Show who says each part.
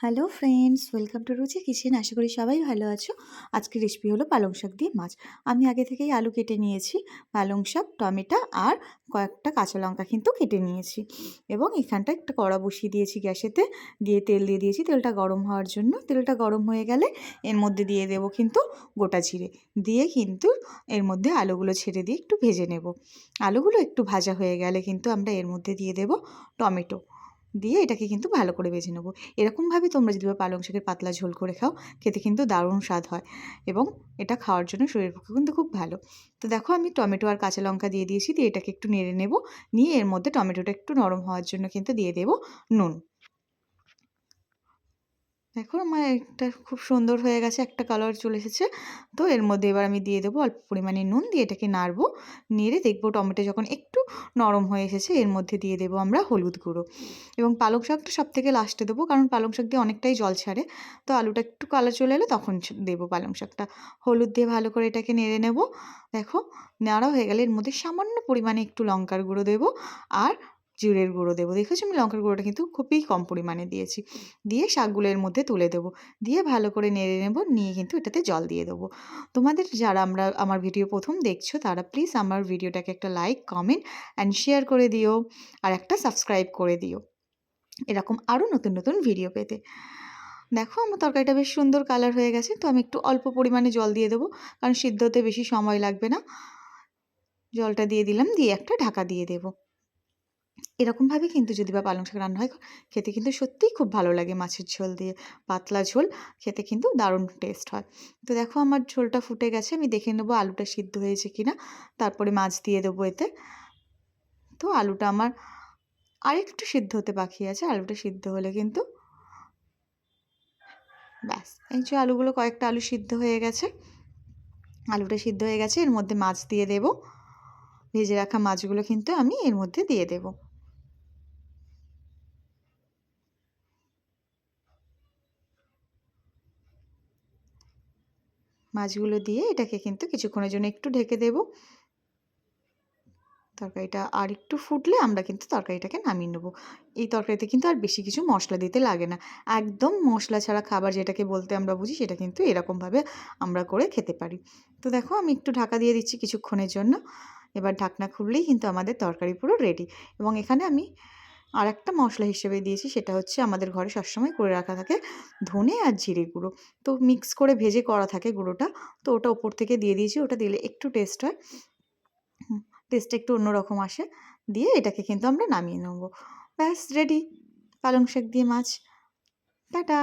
Speaker 1: Hello friends welcome to Ruchi kitchen আশা করি সবাই ভালো আছো। আজকের রেসিপি হলো পালং শাক দিয়ে মাছ। আমি আগে থেকেই আলু কেটে নিয়েছি, পালং শাক, টমেটো আর কয়েকটা কাঁচা লঙ্কা কিন্তু কেটে নিয়েছি। এবং এখানটা একটা কড়া বসিয়ে দিয়েছি গ্যাসেতে। দিয়ে তেল দিয়ে দিয়েছি। তেলটা গরম হওয়ার জন্য। তেলটা গরম হয়ে গেলে এর মধ্যে দিয়ে দেব কিন্তু গোটা জিরে। দিয়ে কিন্তু এর মধ্যে আলুগুলো ছেড়ে দিয়ে একটু ভেজে নেব। আলুগুলো একটু ভাজা হয়ে গেলে কিন্তু আমরা এর মধ্যে দিয়ে দেব টমেটো। দিয়ে এটাকে কিন্তু ভালো করে বেছে নেব। এরকমভাবে তোমরা যদি পালং শাকের পাতলা ঝোল করে খাও, খেতে কিন্তু দারুণ স্বাদ হয় এবং এটা খাওয়ার জন্য শরীরের পক্ষে কিন্তু খুব ভালো। তো দেখো আমি টমেটো আর কাঁচা লঙ্কা দিয়ে দিয়েছি, দিয়ে এটাকে একটু নেড়ে নেব। নিয়ে এর মধ্যে টমেটোটা একটু নরম হওয়ার জন্য কিন্তু দিয়ে দেবো নুন। দেখো আমার একটা খুব সুন্দর হয়ে গেছে, একটা কালার চলে এসেছে। তো এর মধ্যে এবার আমি দিয়ে দেবো অল্প পরিমাণে নুন, দিয়ে এটাকে নাড়বো। নেড়ে দেখব টমেটো যখন একটু নরম হয়ে এসেছে, এর মধ্যে দিয়ে দেবো আমরা হলুদ গুঁড়ো। এবং পালং শাকটা সব থেকে লাস্টে দেবো, কারণ পালং শাক দিয়ে অনেকটাই জল ছাড়ে। তো আলুটা একটু কালার চলে এলে তখন দেবো পালং শাকটা। হলুদ দিয়ে ভালো করে এটাকে নেড়ে নেব। দেখো, নাড়া হয়ে গেলে এর মধ্যে সামান্য পরিমাণে একটু লঙ্কার গুঁড়ো দেবো। আর জিরের গুঁড়ো দেবো। দেখেছ? আমি লঙ্কার গুঁড়োটা কিন্তু খুবই কম পরিমাণে দিয়েছি। দিয়ে শাকগুলো এর মধ্যে তুলে দেবো। দিয়ে ভালো করে নেড়ে নেব, নিয়ে কিন্তু এটাতে জল দিয়ে দেবো। তোমাদের যারা আমরা, আমার ভিডিও প্রথম দেখছ, তারা প্লিজ আমার ভিডিওটাকে একটা লাইক কমেন্ট অ্যান্ড শেয়ার করে দিও। আর একটা সাবস্ক্রাইব করে দিও। এরকম আরও নতুন নতুন ভিডিও পেতে। দেখো, আমার তরকারিটা বেশ সুন্দর কালার হয়ে গেছে। তো আমি একটু অল্প পরিমাণে জল দিয়ে দেবো। কারণ সিদ্ধ হতে বেশি সময় লাগবে না। জলটা দিয়ে দিলাম, দিয়ে একটা ঢাকা দিয়ে দেবো। এরকমভাবে কিন্তু যদি বা পালং শাক রান্না হয়, খেতে কিন্তু সত্যিই খুব ভালো লাগে মাছের ঝোল দিয়ে। পাতলা ঝোল, খেতে কিন্তু দারুণ টেস্ট হয়। তো দেখো আমার ঝোলটা ফুটে গেছে, আমি দেখে নেব আলুটা সিদ্ধ হয়েছে কি না তারপরে মাছ দিয়ে দেবো এতে। তো আলুটা আমার আরেকটু সিদ্ধ হতে বাকি আছে, আলুটা সিদ্ধ হলে কিন্তু ব্যাস। এই যে আলুগুলো কয়েকটা আলু সিদ্ধ হয়ে গেছে। আলুটা সিদ্ধ হয়ে গেছে, এর মধ্যে মাছ দিয়ে দেব। ভেজে রাখা মাছগুলো কিন্তু আমি এর মধ্যে দিয়ে দেবো। মাছগুলো দিয়ে এটাকে কিন্তু কিছুক্ষণের জন্য একটু ঢেকে দেব। তরকারিটা আর একটু ফুটলে আমরা কিন্তু তরকারিটাকে নামিয়ে নেব। এই তরকারিতে কিন্তু আর বেশি কিছু মশলা দিতে লাগে না। একদম মশলা ছাড়া খাবার যেটাকে বলতে আমরা বুঝি সেটা কিন্তু এরকমভাবে আমরা করে খেতে পারি। তো দেখো আমি একটু ঢাকা দিয়ে দিচ্ছি কিছুক্ষণের জন্য। এবার ঢাকনা খুললেই কিন্তু আমাদের তরকারি পুরো রেডি এবং এখানে আমি আর একটা মশলা হিসেবে দিয়েছি, সেটা হচ্ছে আমাদের ঘরে সবসময় করে রাখা থাকে ধনে আর জিরে গুঁড়ো। তো মিক্স করে ভেজে করা থাকে গুঁড়োটা, তো ওটা ওপর থেকে দিয়ে দিয়েছি, ওটা দিলে একটু টেস্ট হয়। টেস্টটা একটু অন্যরকম আসে, দিয়ে এটাকে কিন্তু আমরা নামিয়ে নেব। ব্যাস রেডি পালং শাক দিয়ে মাছ। টাটা!